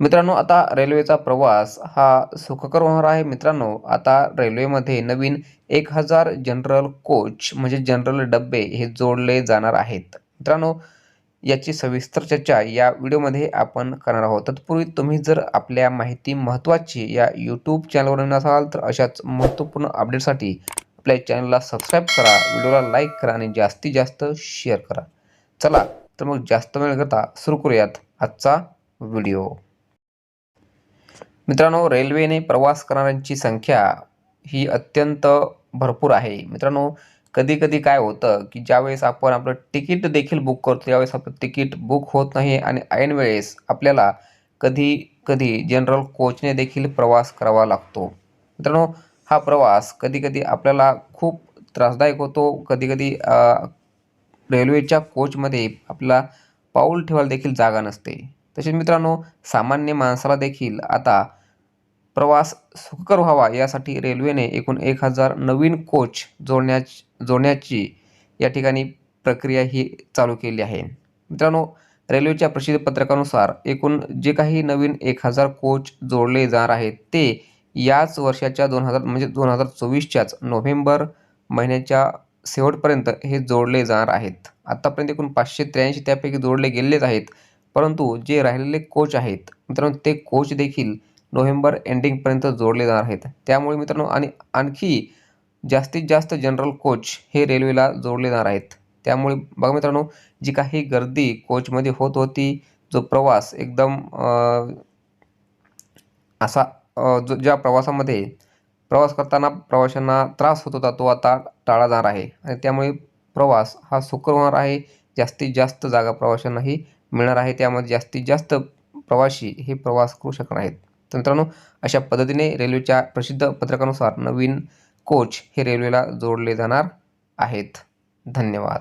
मित्रांनो आता रेल्वेचा प्रवास हा सुखकर होणार आहे. मित्रांनो आता रेल्वेमध्ये नवीन एक हजार जनरल कोच म्हणजे जनरल डब्बे हे जोडले जाणार आहेत. मित्रांनो याची सविस्तर चर्चा या व्हिडिओमध्ये आपण करणार आहोत. तत्पूर्वी तुम्ही जर आपल्या माहिती महत्त्वाची या यूट्यूब चॅनलवर नसाल तर अशाच महत्त्वपूर्ण अपडेटसाठी आपल्या चॅनलला सबस्क्राईब करा व्हिडिओला लाईक करा आणि जास्तीत जास्त शेअर करा. चला तर मग जास्त वेळ करता सुरू करूयात आजचा व्हिडिओ. मित्रांनो रेल्वेने प्रवास करणाऱ्यांची संख्या ही अत्यंत भरपूर आहे. मित्रांनो कधी कधी काय होतं की ज्यावेळेस आपण आपलं तिकीट देखील बुक करतो त्यावेळेस आपलं तिकीट बुक होत नाही आणि ऐन वेळेस आपल्याला कधी कधी जनरल कोचने देखील प्रवास करावा लागतो. मित्रांनो हा प्रवास कधी कधी आपल्याला खूप त्रासदायक होतो. कधी कधी रेल्वेच्या कोचमध्ये आपला पाऊल ठेवायला देखील जागा नसते. तसेच मित्रांनो सामान्य माणसाला देखील आता प्रवास सुखकर व्हावा यासाठी रेल्वेने एकूण एक हजार नवीन कोच जोडण्या जोडण्याची या ठिकाणी प्रक्रिया ही चालू केली आहे. मित्रांनो रेल्वेच्या प्रसिद्ध पत्रकानुसार एकूण जे काही नवीन एक हजार कोच जोडले जाणार आहेत ते याच वर्षाच्या दोन हजार म्हणजे दोन हजार चोवीसच्याच नोव्हेंबर महिन्याच्या शेवटपर्यंत हे जोडले जाणार आहेत. आत्तापर्यंत एकूण पाचशे त्र्याऐंशी त्यापैकी जोडले गेलेच आहेत. परंतु जे राहिलेले कोच आहेत मित्रांनो ते कोच देखील नोव्हेंबर एंडिंगपर्यंत जोडले जाणार आहेत. त्यामुळे मित्रांनो आणि आणखी जास्तीत जास्त जनरल कोच हे रेल्वेला जोडले जाणार आहेत. त्यामुळे बघा मित्रांनो जी काही गर्दी कोचमध्ये होत होती जो प्रवास एकदम असा जो ज्या प्रवासामध्ये प्रवास करताना प्रवाशांना त्रास होत होता तो आता टाळा जाणार आहे. आणि त्यामुळे प्रवास हा सुकर होणार आहे. जास्तीत जास्त जागा प्रवाशांनाही मिळणार आहे. त्यामध्ये जास्तीत जास्त प्रवासी हे प्रवास करू शकणार आहेत. तर मित्रांनो अशा पद्धतीने रेल्वेच्या प्रसिद्ध पत्रकानुसार नवीन कोच हे रेल्वेला जोडले जाणार आहेत. धन्यवाद.